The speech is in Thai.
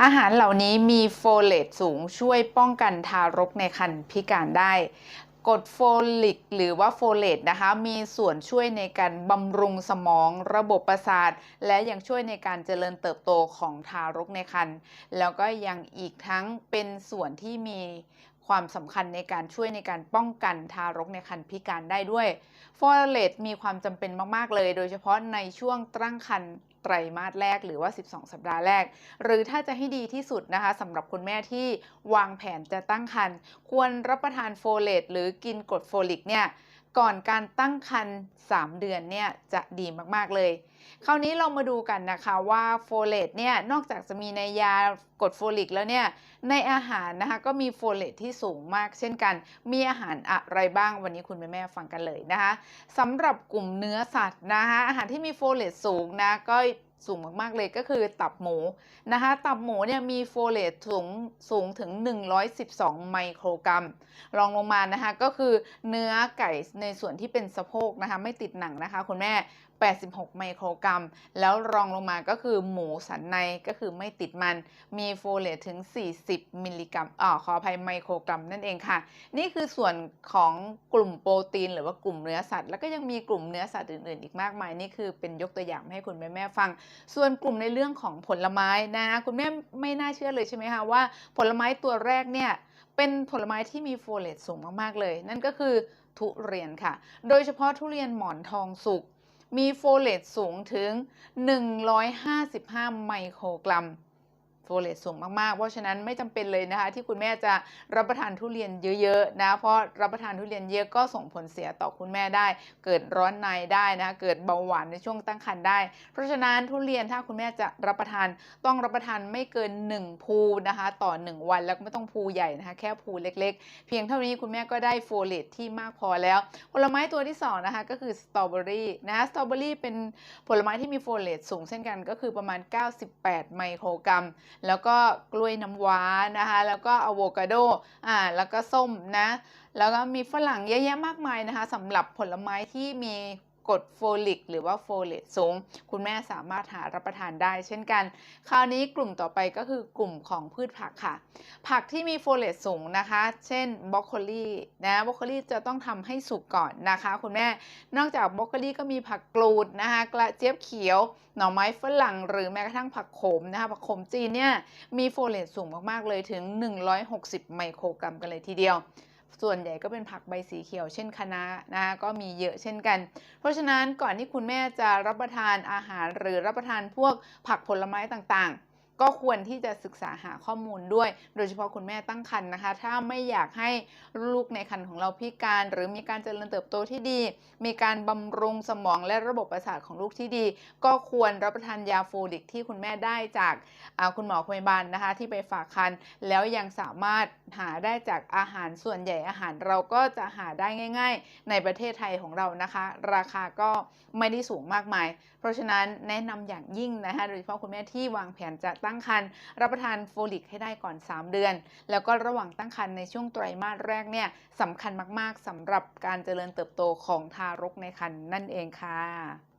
อาหารเหล่านี้มีโฟเลตสูงช่วยป้องกันทารกในครรภ์พิการได้กรดโฟลิก หรือว่าโฟเลตนะคะ มีส่วนช่วยในการบำรุงสมองระบบประสาท และยังช่วยในการเจริญเติบโตของทารกในครรภ์แล้วก็ยังอีกทั้งเป็นส่วนที่มี ความสำคัญในการช่วยในการป้องกันทารกในครรภ์พิการได้ด้วยโฟเลตมีความจำเป็นมาก ๆ เลย โดยเฉพาะในช่วงตั้งครรภ์ไตรมาสแรกหรือว่า 12 สัปดาห์แรก หรือถ้าจะให้ดีที่สุดนะคะสำหรับคุณแม่ที่วางแผนจะตั้งครรภ์ควรรับประทานโฟเลตหรือกินกรดโฟลิกเนี่ย ก่อนการตั้งครรภ์3เดือนเนี่ยจะดีมากๆเลย คราวนี้เรามาดูกันนะคะว่าโฟเลตเนี่ยนอกจากจะมีในยากดโฟลิกแล้วเนี่ยในอาหารนะคะก็มีโฟเลตที่สูงมากเช่นกัน มีอาหารอะไรบ้างวันนี้คุณแม่แม่ฟังกันเลยนะคะสำหรับกลุ่มเนื้อสัตว์นะคะอาหารที่มีโฟเลตสูงนะก็ สูงมากๆเลยก็คือตับหมูนะคะ ตับหมูเนี่ยมีโฟเลตสูงสูงถึง 112 ไมโครกรัม รองลงมานะคะก็คือเนื้อไก่ในส่วนที่เป็นสะโพกนะคะไม่ติดหนังนะคะคุณแม่ 86 ไมโครกรัม แล้วรองลงมาก็คือหมูสันในก็คือไม่ติดมัน มีโฟเลตถึง 40 มิลลิกรัมอ๋อขออภัยไมโครกรัมนั่นเองค่ะ นี่คือส่วนของกลุ่มโปรตีน หรือว่ากลุ่มเนื้อสัตว์ แล้วก็ยังมีกลุ่มเนื้อสัตว์อื่นๆ อีกมากมาย นี่คือเป็นยกตัวอย่างให้คุณแม่แม่ฟังส่วนกลุ่มในเรื่องของผลไม้นะคะคุณแม่ไม่น่าเชื่อเลยใช่ไหมคะว่า ผลไม้ตัวแรกเนี่ยเป็นผลไม้ที่มีโฟเลตสูงมากๆเลย นั่นก็คือทุเรียนค่ะ โดยเฉพาะทุเรียนหมอนทองสุกมีโฟเลตสูงถึง 155 ไมโครกรัม โฟเลตสูงมากๆ เพราะฉะนั้นไม่จำเป็นเลยนะคะ ที่คุณแม่จะรับประทานทุเรียนเยอะๆนะ เพราะรับประทานทุเรียนเยอะก็ส่งผลเสียต่อคุณแม่ได้ เกิดร้อนในได้นะะเกิดเบาหวานในช่วงตั้งครรภ์ได้ เพราะฉะนั้นทุเรียนถ้าคุณแม่จะรับประทานต้องรับประทานไม่เกิน 1 ภูนะคะ ต่อ 1 วันแล้วก็ไม่ต้องภูใหญ่นะคะ แค่ภูเล็กๆ เพียงเท่านี้คุณแม่ก็ได้โฟเลตที่มากพอแล้ว ผลไม้ตัวที่2นะคะก็คือสตรอเบอรี่นะคะสตรอเบอรี่เป็นผลไม้ที่มีโฟเลตสูงเช่นกันก็คือประมาณ 98 ไมโครกรัมแล้วก็กล้วยน้ำว้านะคะ แล้วก็อะโวคาโดอ่าแล้วก็ส้มนะ แล้วก็มีฝรั่งเยอะแยะมากมายนะคะสำหรับผลไม้ที่มี กรดโฟลิกหรือว่าโฟเลตสูง คุณแม่สามารถหารับประทานได้ เช่นกัน คราวนี้กลุ่มต่อไปก็คือกลุ่มของพืชผักค่ะ ผักที่มีโฟเลตสูงนะคะ เช่นบรอกโคลีนะบรอกโคลีจะต้องทำให้สุกก่อนนะคะ คุณแม่ นอกจากบรอกโคลีก็มีผักกรูดนะคะ กระเจี๊ยบเขียว หน่อไม้ฝรั่ง หรือแม้กระทั่งผักโขมนะคะ ผักโขมจีนเนี่ยมีโฟเลตสูงมากๆเลยถึง 160 ไมโครกรัมกันเลยทีเดียว ส่วนใหญ่ก็เป็นผักใบสีเขียวเช่นคะน้านะก็มีเยอะเช่นกัน เพราะฉะนั้นก่อนที่คุณแม่จะรับประทานอาหารหรือรับประทานพวกผักผลไม้ต่างๆ ก็ควรที่จะศึกษาหาข้อมูลด้วย โดยเฉพาะคุณแม่ตั้งครรภ์นะคะ ถ้าไม่อยากให้ลูกในครรภ์ของเราพิการ หรือมีการเจริญเติบโตที่ดี มีการบำรุงสมองและระบบประสาทของลูกที่ดี ก็ควรรับประทานยาโฟลิกที่คุณแม่ได้จากคุณหมอพยาบาลนะคะ ที่ไปฝากครรภ์แล้วยังสามารถหาได้จากอาหารส่วนใหญ่อาหารเราก็จะหาได้ง่าย ๆ ในประเทศไทยของเรานะคะ ราคาก็ไม่ได้สูงมากมาย เพราะฉะนั้นแนะนำอย่างยิ่งนะคะโดยเฉพาะคุณแม่ที่วางแผนจะตั้งครรภ์รับประทานโฟลิกให้ได้ก่อน 3 เดือน แล้วก็ระหว่างตั้งครรภ์ในช่วงไตรมาสแรกเนี่ยสำคัญมาก ๆสำหรับการเจริญเติบโตของทารกในครรภ์นั่นเองค่ะ